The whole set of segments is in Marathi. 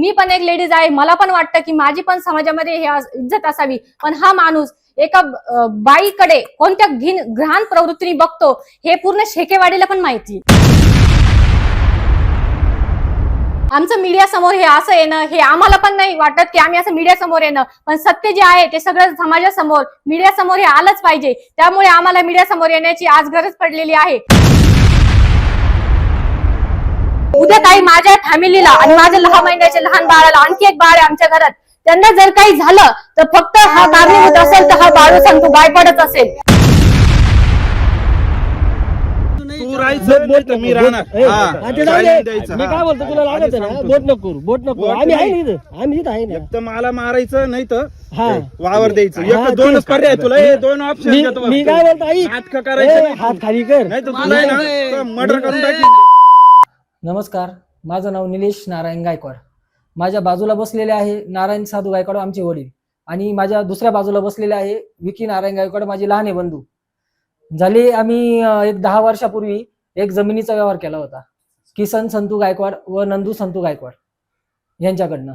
मी पण एक लेडीज आहे मला पण वाटतं की माझी पण समाजामध्ये हे इज्जत असावी. पण हा माणूस एका बाईकडे कोणत्या घिन घाण प्रवृत्तीने बघतो हे पूर्ण शेकेवाडीला पण माहिती. आमचं मीडिया समोर हे असं येणं हे आम्हाला पण नाही वाटत की आम्ही असं मीडिया समोर येणं. पण सत्य जे आहे ते सगळं समाजासमोर मीडिया समोर हे आलंच पाहिजे. त्यामुळे आम्हाला मीडिया समोर येण्याची आज गरज पडलेली आहे. उद्या काही माझ्या फॅमिलीला आणि माझ्या लहान महिन्याच्या लहान बाळाला आणखी एक बाळ आहे आमच्या घरात त्यांना जर काही झालं तर फक्त हा कारणीभूत असेल तर हा बाळू सांगतो गायपडच असेल तू राहायचं नाही तर मी राहणार ए, हा, हा, ते जाऊ दे. silent द्यायचं, मी हा. काय बोलतो तुला लागत आहे ना सांगतो. बोट नको करू बोट नको करू. बोट आम्ही आहे नाही. ना इथं आम्ही इथं आहे ना एक तर मला मारायचं नाही तर हा. वावर द्यायचं हा, एक दोनच तेच. पर्याय तुला हे दोन ऑप्शन मी देतो मी बघ काय. बोलतो आई नाटकं ए, करायचं हात खाली कर नाही तर तुला मर्डर करून टाकी नमस्कार माझं नाव निलेश नारायण गायकवाड. माझ्या बाजूला बसलेले आहे नारायण साधू गायकवाड आमचे वडील. आणि माझ्या दुसऱ्या बाजूला बसलेले आहे विकी नारायण गायकवाड माझे लहाने बंधू. झाले आम्ही एक दहा वर्षापूर्वी एक जमिनीचा व्यवहार केला होता. किसन संतू गायकवाड व नंदू संतू गायकवाड यांच्याकडनं.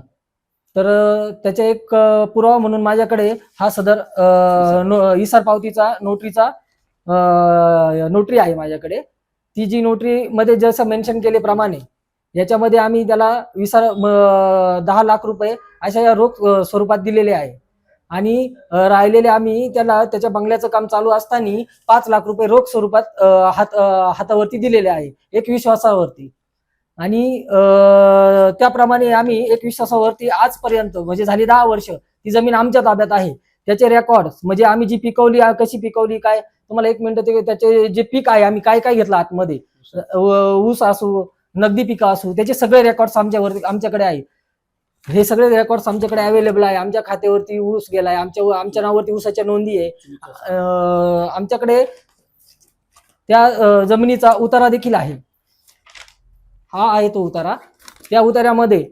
तर त्याचा एक पुरावा म्हणून माझ्याकडे हा सदर नो- इसार पावतीचा नोटरीचा नोटरी आहे माझ्याकडे. ती जी नोटरी मध्ये जसं मेन्शन केल्याप्रमाणे याच्यामध्ये आम्ही त्याला विसा दहा लाख रुपये अशा या रोख स्वरूपात दिलेले आहे. आणि राहिलेले आम्ही त्याला त्याच्या बंगल्याचं काम चालू असताना पाच लाख रुपये रोख स्वरूपात हात हातावरती दिलेले आहे एक विश्वासावरती. आणि त्याप्रमाणे आम्ही एक विश्वासावरती आजपर्यंत म्हणजे झाली दहा वर्ष ती जमीन आमच्या ताब्यात आहे. त्याचे रेकॉर्ड म्हणजे आम्ही जी पिकवली कशी पिकवली काय तुम्हाला एक मिनिट ते त्याचे जे पीक आहे आम्ही काय काय घेतलं आतमध्ये? ऊस असू नगदी पिकं असू त्याचे सगळे रेकॉर्ड्स आमच्यावरती आमच्याकडे आहे. हे सगळे रेकॉर्ड्स आमच्याकडे अवेलेबल आहे. आमच्या खात्यावरती ऊस गेलाय. आमच्या आमच्या नावावरती ऊसाच्या नोंदी आहे. आमच्याकडे त्या जमिनीचा उतारा देखील आहे. हा आहे तो उतारा. त्या उतार्यामध्ये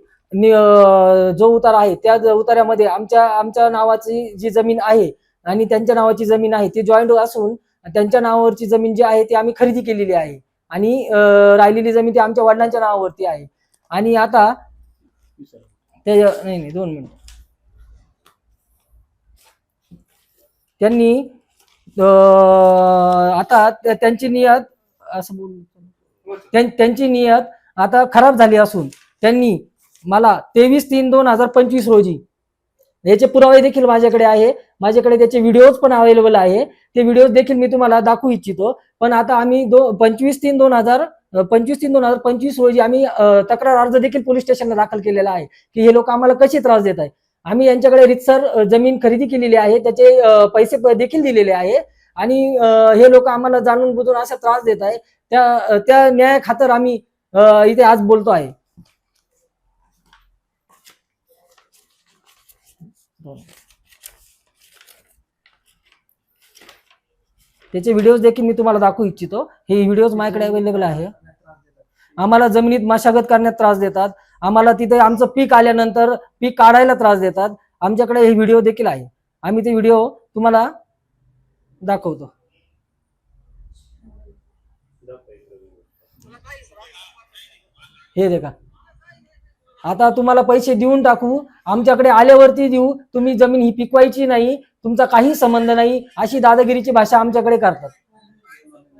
जो उतारा आहे त्या उतार्यामध्ये आमच्या आमच्या नावाची जी जमीन आहे आणि त्यांच्या नावाची जमीन आहे ती जॉईंट असून त्यांच्या नावावरची जमीन जी आहे ती आम्ही खरेदी केलेली आहे. आणि राहिलेली जमीन ती आमच्या वडिलांच्या नावावरती आहे. आणि आता ते नाही नाही दोन मिनिट. त्यांनी आता त्यांची नियत असं बोल त्यांची नियत आता खराब झाली असून त्यांनी मला तेवीस तीन दोन हजार पंचवीस रोजी याचे पुरावे देखील माझ्याकडे आहे. माझ्याकडे त्याचे व्हिडिओज पण अवेलेबल आहे. ते व्हिडिओज देखील मी तुम्हाला दाखवू इच्छितो. पण आता आम्ही दो पंचवीस तीन दोन हजार पंचवीस तीन दोन हजार पंचवीस रोजी आम्ही तक्रार अर्ज देखील पोलीस स्टेशनला दाखल केलेला आहे की हे लोक आम्हाला कसे त्रास देत आहे आम्ही यांच्याकडे रितसर जमीन खरेदी केलेली आहे. त्याचे पैसे देखील दिलेले आहे. आणि हे लोक आम्हाला जाणून बुजून असा त्रास देत आहे त्या त्या न्याय खातर आम्ही इथे आज बोलतो आहे. हो. त्याचे व्हिडिओज देखील मी तुम्हाला दाखवू इच्छितो. हे व्हिडिओज माझ्याकडे अवेलेबल आहे. आम्हाला जमिनीत मशागत करण्यात त्रास देतात. आम्हाला तिथे आमचं पीक आल्यानंतर पीक काढायला त्रास देतात. आमच्याकडे हे व्हिडिओ देखील आहे. आम्ही ते व्हिडिओ तुम्हाला दाखवतो. हे देखा. आता तुम्हाला पैसे देऊन टाकू आमच्याकडे आल्यावरती देऊ तुम्ही जमीन ही पिकवायची नाही तुमचा काही संबंध नाही अशी दादागिरीची भाषा आमच्याकडे करतात.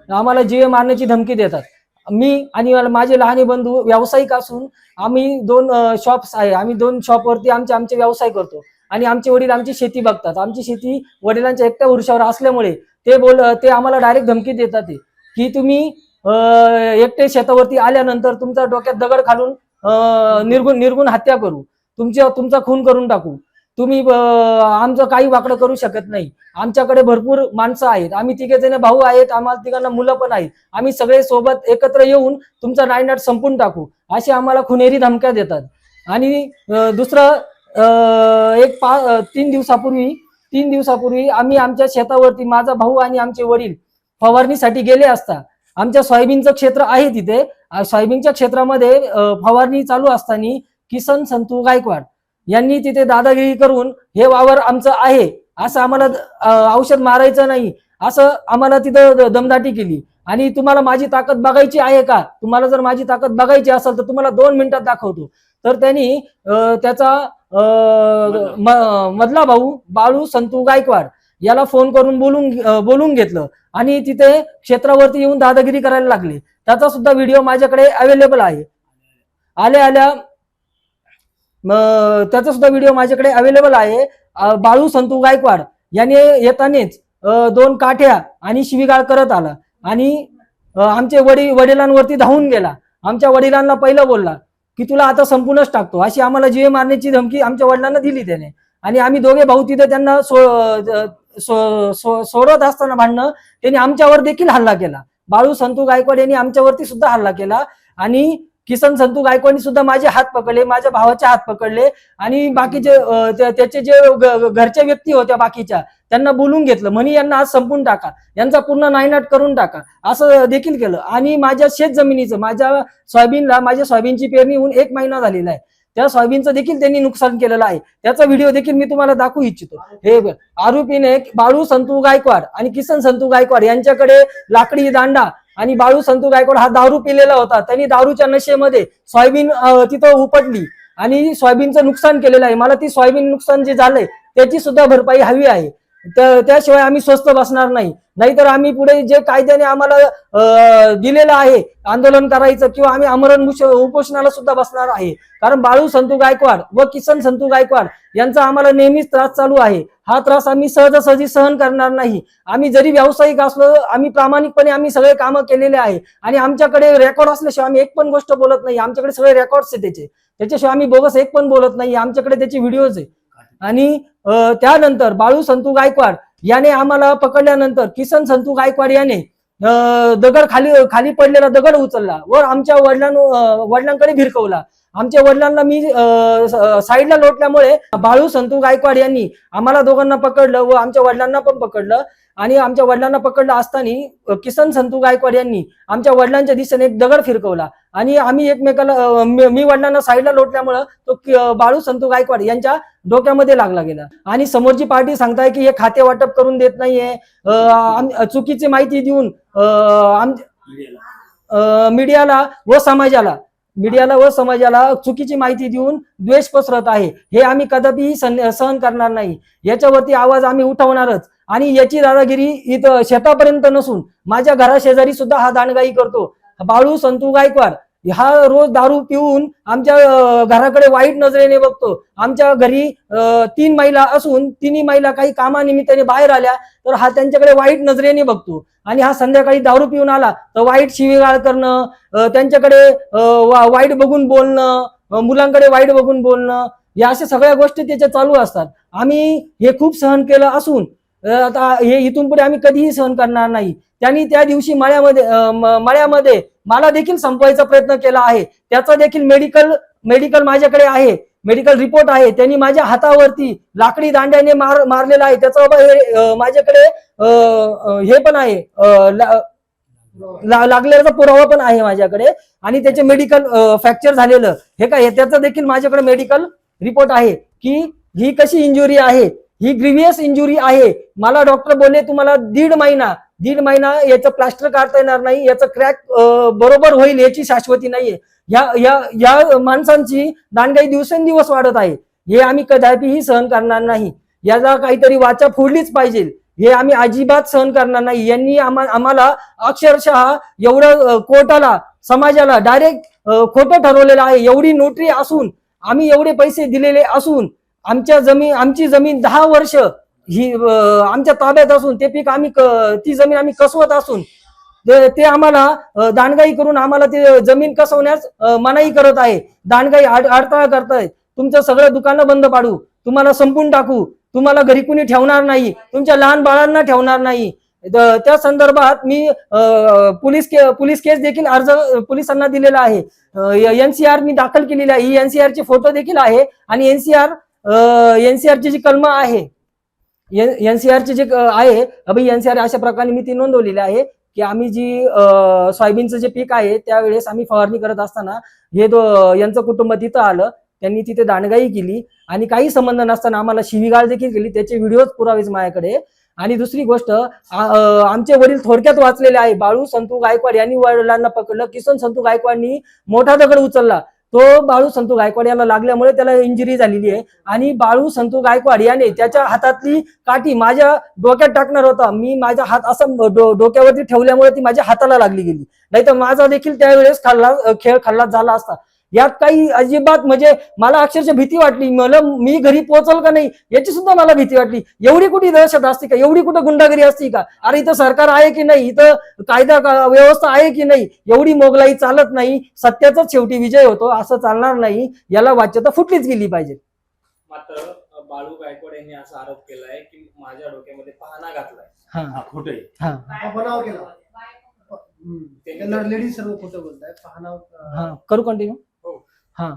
आम्हाला जीव मारण्याची धमकी देतात. मी आणि माझे लहाने बंधू व्यावसायिक असून आम्ही दोन शॉप्स आहे. आम्ही दोन शॉपवरती आमचे आमचे व्यवसाय करतो. आणि आमचे वडील आमची शेती बघतात. आमची शेती वडिलांच्या एकट्या वृक्षावर असल्यामुळे ते बोल ते आम्हाला डायरेक्ट धमकी देतात की तुम्ही एकटे शेतावरती आल्यानंतर तुमचा डोक्यात दगड घालून निर्गुण निर्गुण हत्या करू. तुमच्या तुमचा खून करून टाकू. तुम्ही आमचं काही वाकडं करू शकत नाही. आमच्याकडे भरपूर माणसं आहेत. आम्ही तिघे जण भाऊ आहेत. आम्हाला तिघांना मुलं पण आहेत. आम्ही सगळे सोबत एकत्र येऊन तुमचा नायनाट संपून टाकू. असे आम्हाला खुनेरी धमक्या देतात. आणि दुसरं एक पा तीन दिवसापूर्वी तीन दिवसापूर्वी आम्ही आमच्या शेतावरती माझा भाऊ आणि आमचे वडील फवारणीसाठी गेले असता आमच्या सोयाबीनचं क्षेत्र आहे तिथे. सोयाबीनच्या क्षेत्रामध्ये फवारणी चालू असताना किसन संतू गायकवाड यांनी तिथे दादागिरी करून हे वावर आमचं आहे. असं आम्हाला औषध मारायचं नाही. असं आम्हाला तिथं दमदाटी केली. आणि तुम्हाला माझी ताकद बघायची आहे का? तुम्हाला जर माझी ताकद बघायची असेल तर तुम्हाला दोन मिनिटात दाखवतो. तर त्यांनी त्याचा मधला. भाऊ बाळू संतू गायकवाड याला फोन करून बोलून बोलून घेतलं. आणि तिथे क्षेत्रावरती येऊन दादागिरी करायला लागले. त्याचा सुद्धा व्हिडिओ माझ्याकडे अवेलेबल आहे. आल्या आल्या त्याचा सुद्धा व्हिडिओ माझ्याकडे अवेलेबल आहे. बाळू संतू गायकवाड याने येतानेच दोन काठ्या आणि शिवीगाळ करत आला. आणि आमचे वडील वडिलांवरती धावून गेला. आमच्या वडिलांना पहिलं बोलला की तुला आता संपूर्णच टाकतो. अशी आम्हाला जीवे मारण्याची धमकी आमच्या वडिलांना दिली त्याने. आणि आम्ही दोघे भाऊ तिथे त्यांना सो- सो- सो- सोडत असताना भांडणं त्यांनी आमच्यावर देखील हल्ला केला. बाळू संतू गायकवाड यांनी आमच्यावरती सुद्धा हल्ला केला. आणि किसन संतू गायकवाडनी सुद्धा माझे हात पकडले माझ्या भावाचे हात पकडले. आणि बाकीचे त्याचे जे घरच्या व्यक्ती होत्या बाकीच्या त्यांना बोलून घेतलं. म्हणी यांना आज संपून टाका. यांचा पूर्ण नायनाट करून टाका. असं देखील केलं. आणि माझ्या शेत जमिनीचं माझ्या सोयाबीनला माझ्या सोयाबीनची पेरणी होऊन एक महिना झालेला आहे. त्या सोयाबीनचं देखील त्यांनी नुकसान केलेलं आहे. त्याचा व्हिडिओ देखील मी तुम्हाला दाखवू इच्छितो. हे आरोपीने बाळू संतू गायकवाड आणि किसन संतू गायकवाड यांच्याकडे लाकडी दांडा आणि बाळू संतू गायकवाड हा दारू पिलेला होता. त्यांनी दारूच्या नशेमध्ये सोयाबीन तिथं उपटली आणि सोयाबीनचं नुकसान केलेलं आहे. मला ती सोयाबीन नुकसान जे झालंय त्याची सुद्धा भरपाई हवी आहे. त्याशिवाय आम्ही स्वस्त बसणार नाही. नाहीतर आम्ही पुढे जे कायद्याने आम्हाला दिलेलं आहे आंदोलन करायचं किंवा आम्ही आमरण उपोषणाला सुद्धा बसणार आहे. कारण बाळू संतू गायकवाड व किसन संतू गायकवाड यांचा आम्हाला नेहमीच त्रास चालू आहे. हा त्रास आम्ही सहजासहजी सहन करणार नाही. आम्ही जरी व्यावसायिक असलो आम्ही प्रामाणिकपणे आम्ही सगळे कामं केलेले आहे. आणि आमच्याकडे रेकॉर्ड असल्याशिवाय आम्ही एक पण गोष्ट बोलत नाही. आमच्याकडे सगळे रेकॉर्ड्स आहे त्याचे. त्याच्याशिवाय आम्ही बोगस एक पण बोलत नाही. आमच्याकडे त्याचे व्हिडिओज आहे. आणि त्यानंतर बाळू संतू गायकवाड याने आम्हाला पकडल्यानंतर किसन संतू गायकवाड याने दगड खाली खाली पडलेला दगड उचलला. व आमच्या वडिलां वडिलांकडे भिरकवला. आमच्या वडिलांना मी साईडला लोटल्यामुळे बाळू संतू गायकवाड यांनी आम्हाला दोघांना पकडलं व आमच्या वडिलांना पण पकडलं. आणि आमच्या वडिलांना पकडलं असताना किसन संतू गायकवाड यांनी आमच्या वडिलांच्या दिशेने एक दगड फिरकवला. आणि आम्ही एकमेकाला मी मी वडिलांना साईडला लोटल्यामुळं तो बाळू संतू गायकवाड यांच्या डोक्यामध्ये लागला गेला. आणि समोरची पार्टी सांगताय की हे खाते वाटप करून देत नाहीये. चुकीची माहिती देऊन मीडियाला व समाजाला मीडियाला व समाजाला चुकीची माहिती देऊन द्वेष पसरत आहे. हे आम्ही कदापिही सहन करणार नाही. याच्यावरती आवाज आम्ही उठवणारच. आणि याची दादागिरी इथं शेतापर्यंत नसून माझ्या घराशेजारी सुद्धा हा दांडगाई करतो. बाळू संतू गायकवाड हा रोज दारू पिऊन आमच्या घराकडे वाईट नजरेने बघतो. आमच्या घरी तीन महिला असून तिन्ही महिला काही कामानिमित्ताने बाहेर आल्या तर हा त्यांच्याकडे वाईट नजरेने बघतो. आणि हा संध्याकाळी दारू पिऊन आला तर वाईट शिवीगाळ करणं त्यांच्याकडे वा- वाईट बघून बोलणं मुलांकडे वाईट बघून बोलणं या अशा सगळ्या गोष्टी त्याच्या चालू असतात. आम्ही हे खूप सहन केलं असून आता हे इथून पुढे आम्ही कधीही सहन करणार नाही. त्यांनी त्या दिवशी मळ्यामध्ये मळ्यामध्ये मला देखील संपवायचा प्रयत्न केला आहे. त्याचा देखील मेडिकल मेडिकल माझ्याकडे आहे. मेडिकल रिपोर्ट आहे. त्यांनी माझ्या हातावरती लाकडी दांड्याने मार मारलेला आहे. त्याचा बाबा हे, माझ्याकडे हे पण आहे. लागलेला पुरावा पण आहे माझ्याकडे. आणि त्याचे मेडिकल फ्रॅक्चर झालेलं. हे काय त्याचा देखील माझ्याकडे मेडिकल रिपोर्ट आहे की ही कशी इंजुरी आहे? ही ग्रिव्हियस इंजुरी आहे. मला डॉक्टर बोलले तुम्हाला दीड महिना दीड महिना याचं प्लास्टर काढता येणार नाही याचं क्रॅक बरोबर होईल याची शाश्वती नाहीये. या या या माणसांची दांडगाई दिवसेंदिवस वाढत आहे. हे आम्ही कदापिही सहन करणार नाही. याला काहीतरी वाचा फोडलीच पाहिजे. हे आम्ही अजिबात सहन करणार नाही. यांनी आम्हा- आम्हाला अक्षरशः एवढं कोर्टाला समाजाला डायरेक्ट खोटं ठरवलेलं आहे. एवढी नोटरी असून आम्ही एवढे पैसे दिलेले असून आमच्या जमीन आमची जमीन दहा वर्ष ही आमच्या ताब्यात असून ते पीक आम्ही ती जमीन आम्ही कसवत असून ते ते आम्हाला दांडगाई करून आम्हाला ते जमीन कसवण्यास मनाई करत आहे. दांडगाई अडथळा करतायत. तुमचं सगळं दुकानं बंद पाडू. तुम्हाला संपून टाकू. तुम्हाला घरी कुणी ठेवणार नाही. तुमच्या लहान बाळांना ठेवणार नाही. त्या संदर्भात मी पोलीस के पोलीस केस देखील अर्ज पोलिसांना दिलेला आहे. एनसीआर मी दाखल केलेली आहे. ही एनसीआर चे फोटो देखील आहे. आणि एनसीआर एनसीआर ची जी कलम आहे एनसीआर ची जी आहे अभि एनसीआर अशा प्रकारे मी ती नोंदवलेली आहे की आम्ही जी सोयाबीनचं जे पीक आहे त्यावेळेस आम्ही फवारणी करत असताना हे दो यांचं कुटुंब तिथं आलं त्यांनी तिथे दांडगाई केली आणि काही संबंध नसताना आम्हाला शिवीगाळ देखील केली त्याचे व्हिडिओज पुरावेच माझ्याकडे. आणि दुसरी गोष्ट आमचे वडील थोडक्यात वाचलेले आहे बाळू संतू गायकवाड यांनी वडिलांना पकडलं किसन संतू गायकवाडनी मोठा दगड उचलला. तो बाळू संतू गायकवाड याला लागल्यामुळे त्याला इंजुरी झालेली आहे. आणि बाळू संतू गायकवाड याने त्याच्या हातातली काठी माझ्या डोक्यात टाकणार होता. मी माझा हात असं डोक्यावरती ठेवल्यामुळे ती माझ्या हाताला लागली गेली. नाही तर माझा देखील त्यावेळेस खाल्ला खेळ खाल्ला झाला असता. यात काही अजिबात म्हणजे मला अक्षरशः भीती वाटली. मला मी घरी पोहोचल का नाही याची सुद्धा मला भीती वाटली. एवढी कुठे दहशत असते का? एवढी कुठं गुंडागिरी असते का? अरे इथं सरकार आहे की नाही? इथं कायदा का- व्यवस्था आहे की नाही? एवढी मोगलाई चालत नाही. सत्याचाच शेवटी विजय होतो असं चालणार नाही. याला वाच्यता फुटलीच गेली पाहिजे. मात्र बाळू गायकवाड यांनी असा आरोप केलाय की माझ्या डोक्यामध्ये पहाणा घातलाय. हा. खोट आहे. हा. बनाव केला. त्यांना लेडीज सर्व खोटं बोलताय पाहणं हा. करू कंटिन्यू हा.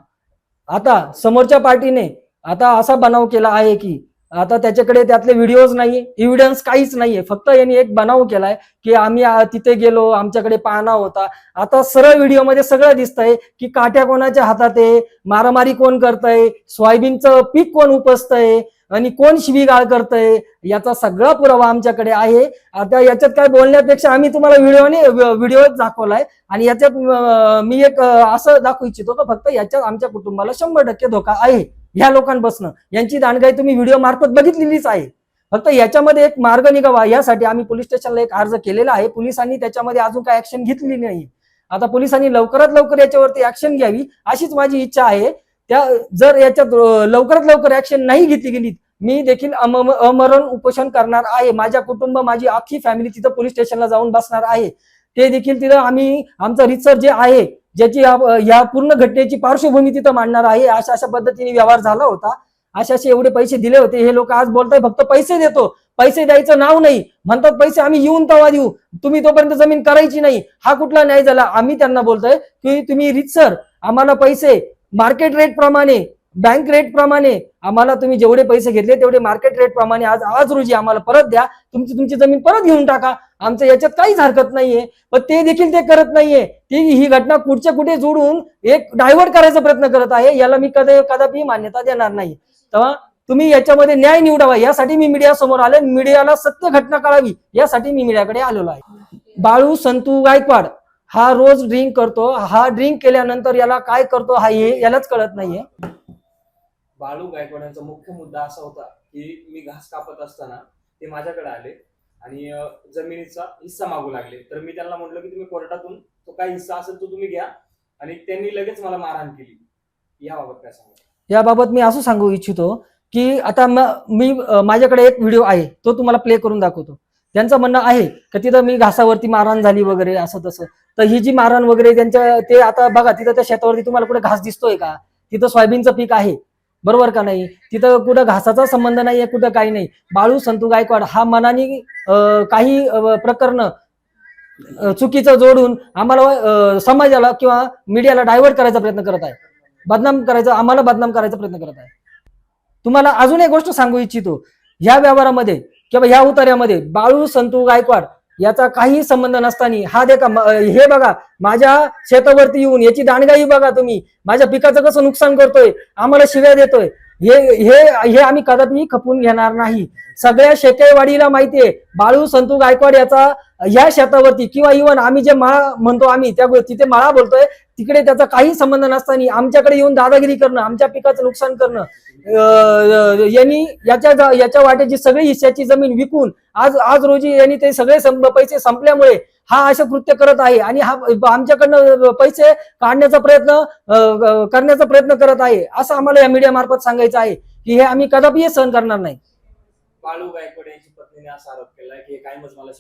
आता समोरच्या पार्टीने आता असा बनाव केला आहे की आता त्याच्याकडे त्यातले व्हिडिओज नाही एव्हिडन्स काहीच नाहीये. फक्त यांनी एक बनाव केलाय की आम्ही तिथे गेलो आमच्याकडे पाहणा होता. आता सरळ व्हिडिओमध्ये सगळं दिसतंय की काट्या कोणाच्या हातात आहे मारामारी कोण करतय सोयाबीनचं पीक कोण उपसतंय आणि कोण शिवीगाळ करतय याचा सगळा पुरावा आमच्याकडे आहे. आता याच्यात काय बोलण्यापेक्षा आम्ही तुम्हाला व्हिडिओने व्हिडिओ दाखवलाय. आणि याच्यात मी एक असं दाखवू इच्छितो का फक्त याच्यात आमच्या कुटुंबाला शंभर टक्के धोका आहे. ह्या लोकांपासून. यांची दांडगाई तुम्ही व्हिडिओ मार्फत बघितलेलीच आहे. फक्त याच्यामध्ये एक मार्ग निघावा यासाठी आम्ही पोलीस स्टेशनला एक अर्ज केलेला आहे. पोलिसांनी त्याच्यामध्ये अजून काय ऍक्शन घेतलेली नाही. आता पोलिसांनी लवकरात लवकर याच्यावरती ऍक्शन घ्यावी अशीच माझी इच्छा आहे. त्या जर याच्यात लवकरात लवकर ऍक्शन नाही घेतली गेली मी देखील अमरण उपोषण करणार आहे. माझ्या कुटुंब माझी अख्खी फॅमिली तिथं पोलीस स्टेशनला जाऊन बसणार आहे. ते देखील तिथं आम्ही आमचं रिसर्च जे आहे ज्याची या- या पूर्ण घटनेची पार्श्वभूमी तिथं मांडणार आहे. अशा अशा पद्धतीने व्यवहार झाला होता. असे असे एवढे पैसे दिले होते. हे लोक आज बोलताय फक्त पैसे देतो. पैसे द्यायचं नाव नाही. म्हणतात पैसे आम्ही येऊन तवा देऊ. तुम्ही तोपर्यंत जमीन करायची नाही. हा कुठला न्याय झाला? आम्ही त्यांना बोलतोय की तुम्ही रितसर आम्हाला पैसे मार्केट रेट प्रमाणे बँक रेट प्रमाणे आम्हाला तुम्ही जेवढे पैसे घेतले तेवढे मार्केट रेट प्रमाणे आज आज रोजी आम्हाला परत द्या. तुमची तुमची जमीन परत घेऊन टाका. आमचं याच्यात काहीच हरकत नाहीये. पण ते देखील ते करत नाहीये. ती ही घटना कुठच्या कुठे जोडून एक डायव्हर्ट करायचा प्रयत्न करत आहे याला मी कदा कदापि मान्यता देणार नाही. तेव्हा तुम्ही याच्यामध्ये न्याय निवडावा. यासाठी मी मीडिया समोर आले. मीडियाला सत्य घटना कळावी. यासाठी मी मीडियाकडे आलेलो आहे. बाळू संतू गायकवाड. हा रोज ड्रिंक करतो. हा ड्रिंक केल्यानंतर याला काय करतो हा हे यालाच कळत नाहीये. बाळू गायकवाड यांचा मुख्य मुद्दा असा होता की मी घास कापत असताना ते माझ्याकडे आले आणि जमिनीचा हिस्सा मागू लागले. तर मी त्यांना म्हटलं की तुम्ही कोर्टातून तो काय हिस्सा असेल तो तुम्ही घ्या. आणि त्यांनी लगेच मला मारहाण केली. याबाबत काय सांगा याबाबत मी असं सांगू इच्छितो की आता म- माझ्याकडे एक व्हिडिओ आहे. तो तुम्हाला प्ले करून दाखवतो. त्यांचं म्हणणं आहे की तिथं मी घासावरती मारहाण झाली वगैरे असं तसं. तर ही जी मारहाण वगैरे त्यांच्या ते आता बघा तिथं त्या शेतावरती तुम्हाला कुठे घास दिसतोय का? तिथं सोयाबीनचं पीक आहे. बरोबर का नाही? तिथं कुठं घासाचा संबंध नाहीये कुठं काही नाही. बाळू संतू गायकवाड हा मनाने काही प्रकरण चुकीचं जोडून आम्हाला समाजाला किंवा मीडियाला डायव्हर्ट करायचा प्रयत्न करत आहे. बदनाम करायचा आम्हाला बदनाम करायचा प्रयत्न करत आहे. तुम्हाला अजून एक गोष्ट सांगू इच्छितो. या व्यवहारामध्ये किंवा ह्या उतार्यामध्ये बाळू संतू गायकवाड याचा काही संबंध नसताना हा देखा हे बघा माझ्या शेतावरती येऊन याची दांडगाई बघा तुम्ही. माझ्या पिकाचं कसं नुकसान करतोय आम्हाला शिव्या देतोय. हे हे हे आम्ही कदापि खपून घेणार नाही. सगळ्या शेकेवाडीला माहितीये बाळू संतू गायकवाड याचा या शेतावरती किंवा इव्हन आम्ही जे माळा म्हणतो आम्ही त्या तिथे माळा बोलतोय तिकडे त्याचा काही संबंध नसताना आमच्याकडे येऊन दादागिरी करणं आमच्या पिकाचं नुकसान करणं यांनी याच्या याच्या वाटेची सगळी हिस्साची जमीन विकून आज आज रोजी यांनी ते सगळे पैसे संपल्यामुळे हा असे कृत्य करत आहे आणि हा आमच्याकडनं पैसे काढण्याचा प्रयत्न करण्याचा प्रयत्न करत आहे. असं आम्हाला या मीडिया मार्फत सांगायचं आहे की हे आम्ही कदापि सहन करणार नाही. बाळू गायकवाड यांची पत्नीने असा आरोप केला की काय मजमाला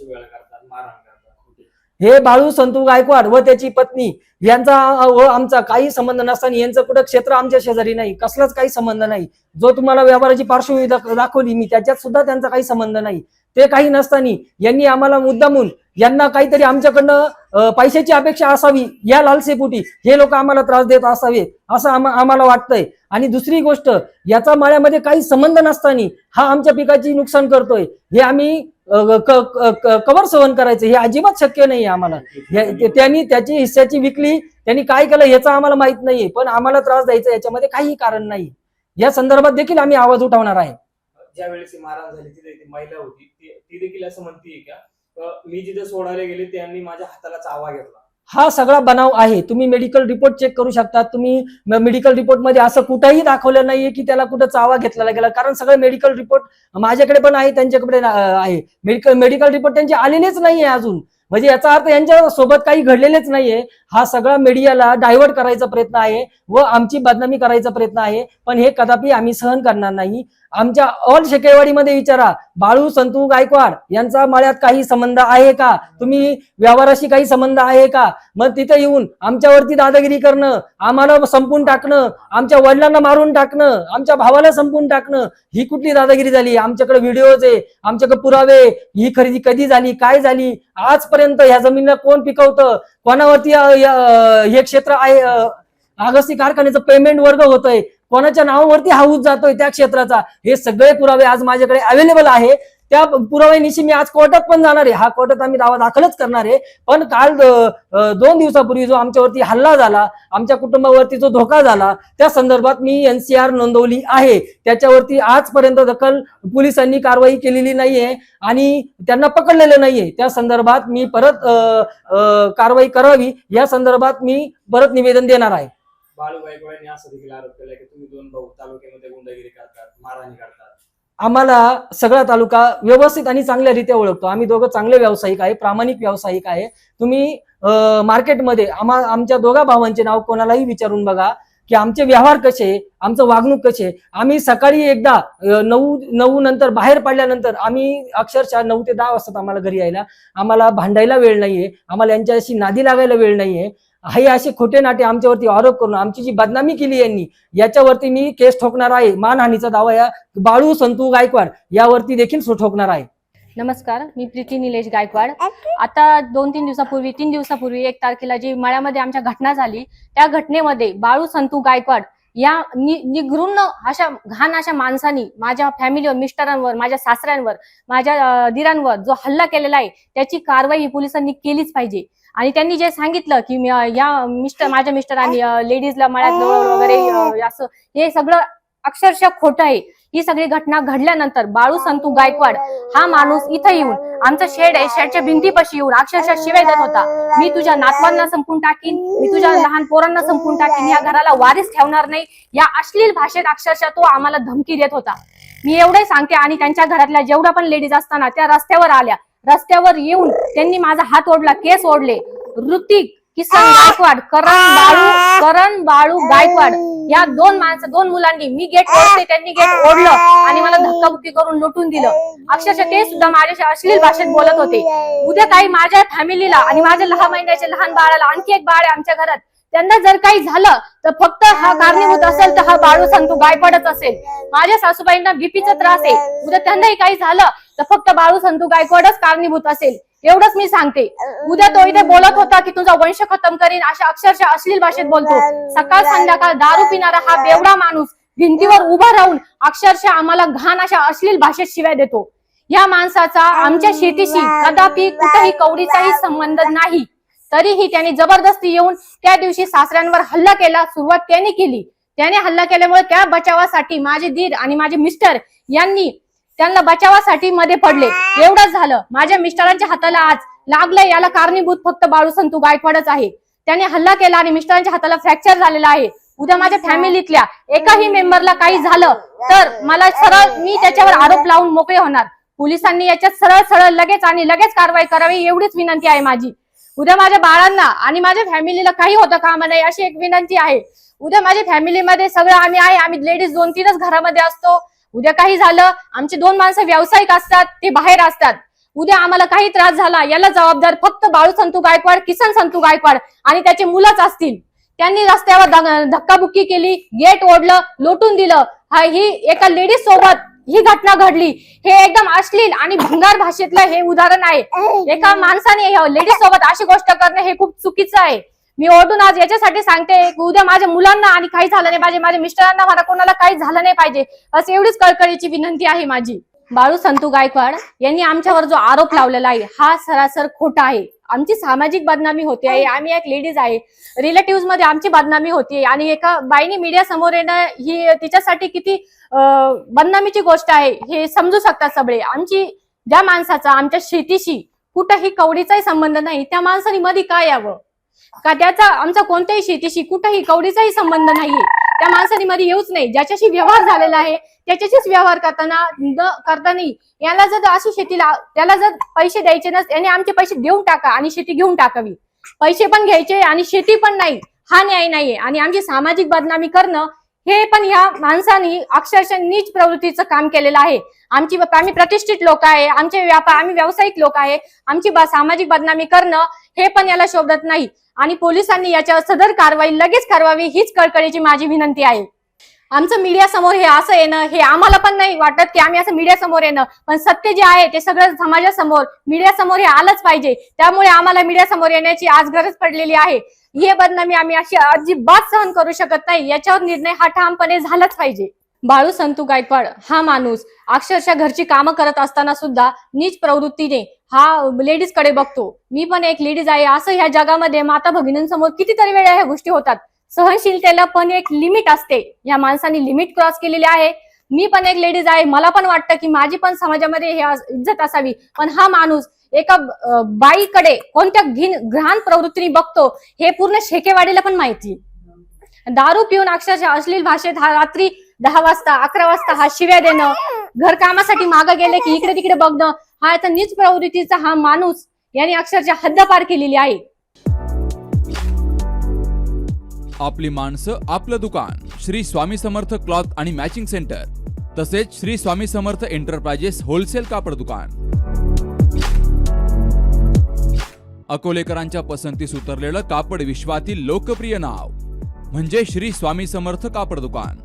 हे बाळू संतू गायकवाड व त्याची पत्नी यांचा व आमचा काही संबंध नसताना यांचं कुठं क्षेत्र आमच्या शेजारी नाही. कसलाच काही संबंध नाही. जो तुम्हाला व्यापाराची पार्श्वभूमी दाखवली मी त्याच्यात सुद्धा त्यांचा काही संबंध नाही. ते काही नसताना यांनी आम्हाला मुद्दामून यांना काहीतरी आमच्याकडनं पैशाची अपेक्षा असावी या लालसेपोटी. हे लोक आम्हाला त्रास देत असावे असं आम- आम्हाला वाटतंय. आणि दुसरी गोष्ट याचा माळ्यामध्ये काही संबंध नसताना हा आमच्या पिकाची नुकसान करतोय. हे आम्ही कवर सहन करायचं हे अजिबात शक्य नाही आम्हाला. त्यांनी त्याची हिस्साची विकली त्यांनी काय केलं याचं आम्हाला माहीत नाहीये पण आम्हाला त्रास द्यायचा याच्यामध्ये काही कारण नाही या संदर्भात देखील आम्ही आवाज उठवणार आहे. ज्या वेळेस मारहाण झाली ती महिला होती ती देखील असं म्हणतीये का? मी जिथे सोडायला गेले त्यांनी माझ्या हाताला चावा घेतला. हा सगळा बनाव आहे. तुम्ही मेडिकल रिपोर्ट चेक करू शकता. तुम्ही मेडिकल रिपोर्टमध्ये असं कुठंही दाखवलं नाहीये की त्याला कुठं चावा घेतलेला गेला. कारण सगळे मेडिकल रिपोर्ट माझ्याकडे पण आहे त्यांच्याकडे आहे. मेडिकल मेडिकल रिपोर्ट त्यांचे आलेलेच नाहीये अजून. म्हणजे याचा अर्थ यांच्या सोबत काही घडलेलेच नाहीये. हा सगळा मीडियाला डायव्हर्ट करायचा प्रयत्न आहे व आमची बदनामी करायचा प्रयत्न आहे. पण हे कदापि आम्ही सहन करणार नाही. आमच्या ऑल शेकेवाडीमध्ये विचारा. बाळू संतू गायकवाड यांचा मळ्यात काही संबंध आहे का? तुम्ही व्यवहाराशी काही संबंध आहे का? मग तिथे येऊन आमच्यावरती दादागिरी करणं आम्हाला संपून टाकणं आमच्या वडिलांना मारून टाकणं आमच्या भावाला संपून टाकणं ही कुठली दादागिरी झाली? आमच्याकडे व्हिडिओज आहे आमच्याकडे पुरावे ही खरेदी कधी झाली? काय झाली? आजपर्यंत ह्या जमिनीला कोण पिकवतं? कोणावरती हे क्षेत्र आहे आगस्ती कारखान्याचं पेमेंट वर्ग होतंय. कोणाच्या नावावरती हा ऊस जातोय त्या क्षेत्राचा? हे सगळे पुरावे आज माझ्याकडे अवेलेबल आहे. त्या पुराव्यानिशी मी आज कोर्टात पण जाणार आहे. हा कोर्टात आम्ही दावा दाखलच करणार आहे. पण काल दोन दिवसापूर्वी जो आमच्यावरती हल्ला झाला आमच्या कुटुंबावरती जो धोका झाला त्या संदर्भात मी एनसीआर नोंदवली आहे. त्याच्यावरती आजपर्यंत दखल पोलिसांनी कारवाई केलेली नाहीये आणि त्यांना पकडलेलं नाहीये. त्या संदर्भात मी परत कारवाई करावी. या संदर्भात मी परत निवेदन देणार आहे. बाळू गायकवाड असं देखील आरोप केला की तुम्ही दोन भाऊ तालुक्यामध्ये गुंडगिरी करतात मारहाणी करतात. आम्हाला सगळा तालुका व्यवस्थित आणि चांगल्या रीत्या ओळखतो. आम्ही दोघं चांगले व्यावसायिक आहे प्रामाणिक व्यावसायिक आहे. तुम्ही मार्केटमध्ये आम्हा आमच्या दोघा भावांचे नाव कोणालाही विचारून बघा की आमचे व्यवहार कसे आमचं वागणूक कसे. आम्ही सकाळी एकदा नऊ नऊ नंतर बाहेर पडल्यानंतर आम्ही अक्षरशः नऊ ते दहा वाजतात आम्हाला घरी यायला. आम्हाला भांडायला वेळ नाहीये. आम्हाला यांच्याशी नादी लागायला वेळ नाहीये. हे असे खोटे नाटे आमच्यावरती आरोप करून आमची जी बदनामी केली यांनी याच्यावरती मी केस ठोकणार आहे. मानहानीचा दावा या बाळू संतू गायकवाड यावरती देखील सु- ठोकणार आहे. नमस्कार मी प्रीती निलेश गायकवाड. आता दोन तीन दिवसापूर्वी तीन दिवसापूर्वी एक तारखेला जी मळ्यामध्ये आमच्या घटना झाली त्या घटनेमध्ये बाळू संतू गायकवाड या निघृण निगृण अशा घाण अशा माणसांनी माझ्या फॅमिलीवर मिस्टरांवर माझ्या सासऱ्यांवर माझ्या दिरांवर जो हल्ला केलेला आहे त्याची कारवाई ही पोलिसांनी केलीच पाहिजे. आणि त्यांनी जे सांगितलं की या मिस्टर माझ्या मिस्टरांनी लेडीजला मळ्यात वगैरे असं हे सगळं अक्षरशः खोट आहे. ही सगळी घटना घडल्यानंतर बाळू संतू गायकवाड हा माणूस इथं येऊन आमचं शेड आहे शेडच्या भिंतीपाशी येऊन अक्षरशः शिवाय देत होता. मी तुझ्या नातवांना संपून टाकीन मी तुझ्या लहान पोरांना संपून टाकीन या घराला वारीस ठेवणार नाही. या अश्लील भाषेत अक्षरशः तो आम्हाला धमकी देत होता. मी एवढे सांगते आणि त्यांच्या घरातल्या जेवढ्या पण लेडीज असताना त्या रस्त्यावर आल्या. रस्त्यावर येऊन त्यांनी माझा हात ओढला केस ओढले. ऋतिक किसन गायकवाड करण बाळू करण बाळू गायकवाड. या दोन माणसं दोन मुलांनी मी गेट ओढते त्यांनी गेट ओढलं आणि मला धक्काबुक्की करून लुटून दिलं. अक्षरशः ते सुद्धा माझ्याशी अश्लील भाषेत बोलत होते. उद्या काही माझ्या फॅमिलीला आणि माझ्या लहान महिन्याच्या लहान बाळाला आणखी एक बाळ आहे आमच्या घरात. त्यांना जर काही झालं तर फक्त हा कारणीभूत असेल तर हा बाळू संतू गायकवाडच असेल. माझ्या सासूबाईंना बीपीचा त्रास आहे. उद्या त्यांनाही काही झालं तर फक्त बाळू संतू गायकवाडच कारणीभूत असेल. एवढंच मी सांगते. उद्या तो इथे बोलत होता की तुझा वंश खतम करीन अशा अक्षरशः अश्लील भाषेत बोलतो. सकाळ संध्याकाळ दारू पिणारा हा बेवडा माणूस भिंतीवर उभा राहून अक्षरशः आम्हाला घाण अशा अश्लील भाषेत शिवाय देतो. या माणसाचा आमच्या शेतीशी कदापि कुठेही कवडीचाही संबंध नाही. तरीही त्यांनी जबरदस्ती येऊन त्या दिवशी सासऱ्यांवर हल्ला केला सुरुवात त्यांनी केली. त्याने हल्ला केल्यामुळे त्या बचावासाठी माझे दीर आणि माझे मिस्टर यांनी त्यांना बचावासाठी मध्ये पडले. एवढंच झालं. माझ्या मिस्टरांच्या हाताला आज लागलं याला कारणीभूत फक्त बाळू संतू गायकवाडच आहे. त्याने हल्ला केला आणि मिस्टरांच्या हाताला फ्रॅक्चर झालेला आहे. उद्या माझ्या फॅमिलीतल्या एकाही मेंबरला काही झालं तर मला सरळ मी त्याच्यावर आरोप लावून मोकळे होणार. पोलिसांनी याच्यात सरळ सरळ लगेच आणि लगेच कारवाई करावी एवढीच विनंती आहे माझी. उद्या माझ्या बाळांना आणि माझ्या फॅमिलीला काही होतं कामा नाही अशी एक विनंती आहे. उद्या माझ्या फॅमिलीमध्ये सगळं आम्ही आहे. आम्ही लेडीज दोन तीनच घरामध्ये असतो. उद्या काही झालं आमचे दोन माणसं व्यावसायिक असतात ते बाहेर असतात. उद्या आम्हाला काही त्रास झाला याला जबाबदार फक्त बाळू संतू गायकवाड किसन संतू गायकवाड आणि त्याचे मुलंच असतील. त्यांनी रस्त्यावर धक्काबुक्की केली गेट ओढलं लोटून दिलं. ही एका लेडीज सोबत ही घटना घडली. हे एकदम अश्लील आणि भंगार भाषेतलं हे उदाहरण आहे. एका माणसाने लेडीज सोबत अशी गोष्ट करणं हे खूप चुकीचं आहे. मी ओढून आज याच्यासाठी सांगते की उद्या माझ्या मुलांना आणि काही झालं नाही पाहिजे माझ्या मिस्टरांना मला कोणाला काही झालं नाही पाहिजे असं एवढीच कळकळीची विनंती आहे माझी. बाळू संतू गायकवाड यांनी आमच्यावर जो आरोप लावलेला आहे हा सरासर खोटा आहे. आमची सामाजिक बदनामी होते आहे आम्ही एक लेडीज आहे. रिलेटिव्हमध्ये आमची बदनामी होती आणि एका बाईने मीडिया समोर येणं ही तिच्यासाठी किती बदनामीची गोष्ट आहे हे समजू शकतात सगळे. आमची ज्या माणसाचा आमच्या शेतीशी कुठंही कवडीचाही संबंध नाही त्या माणसाने मध्ये काय यावं? का त्याचा आमचा कोणत्याही शेतीशी कुठेही कवडीचाही संबंध नाहीये. त्या माणसाने मध्ये येऊच नाही. ज्याच्याशी व्यवहार झालेला आहे त्याच्याशीच व्यवहार करताना न नाही याला जर अशी शेतीला त्याला जर पैसे द्यायचे नस याने आमचे पैसे देऊन टाका आणि शेती घेऊन टाकावी. पैसे पण घ्यायचे आणि शेती पण नाही. हा न्याय नाहीये. आणि आमची सामाजिक बदनामी करणं हे पण या माणसाने अक्षरशः नीच प्रवृत्तीचं काम केलेलं आहे. आमची आम्ही प्रतिष्ठित लोक आहे आमचे व्यापार आम्ही व्यावसायिक लोक आहे. आमची सामाजिक बदनामी करणं हे पण याला शोभत नाही. आणि पोलिसांनी याच्यावर सदर कारवाई लगेच करावी हीच कळकळीची माझी विनंती आहे. आमचं मीडिया समोर हे असं येणं हे आम्हाला पण नाही वाटत की आम्ही असं मीडिया समोर येणं. पण सत्य जे आहे ते सगळं समाजासमोर मीडिया समोर हे आलंच पाहिजे. त्यामुळे आम्हाला मीडिया समोर येण्याची आज गरज पडलेली आहे. हे बदनामी आम्ही अशी अजिबात सहन करू शकत नाही. याच्यावर निर्णय हा ठामपणे झालाच पाहिजे. बाळू संतू गायकवाड हा माणूस अक्षरशः घरची कामं करत असताना सुद्धा नीच प्रवृत्तीने हा लेडीजकडे बघतो. मी पण एक लेडीज आहे. असं ह्या जगामध्ये माता भगिनींसमोर कितीतरी वेळा ह्या गोष्टी होतात. सहनशीलतेला पण एक लिमिट असते. या माणसाने लिमिट क्रॉस केलेली आहे. मी पण एक लेडीज आहे. मला पण वाटतं की माझी पण समाजामध्ये हे इज्जत असावी. पण हा माणूस एका बाईकडे कोणत्या घिन घाण प्रवृत्तीने बघतो हे पूर्ण शेकेवाडीला पण माहिती. दारू पिऊन अक्षरशः अश्लील भाषेत हा रात्री दहा वाजता अकरा वाजता हा शिव्या देणं घरकामासाठी मागं गेले की इकडे तिकडे बघणं हा आता नीच प्रवृत्तीचा हा माणूस याने अक्षरशः हद्द पार केलेली आहे. आपली माणसं आपलं दुकान श्री स्वामी समर्थ क्लॉथ आणि मॅचिंग सेंटर तसेच श्री स्वामी समर्थ एंटरप्राइजेस होलसेल कापड दुकान. अकोलेकरांच्या पसंतीस उतरलेलं कापड विश्वातील लोकप्रिय नाव म्हणजे श्री स्वामी समर्थ कापड दुकान.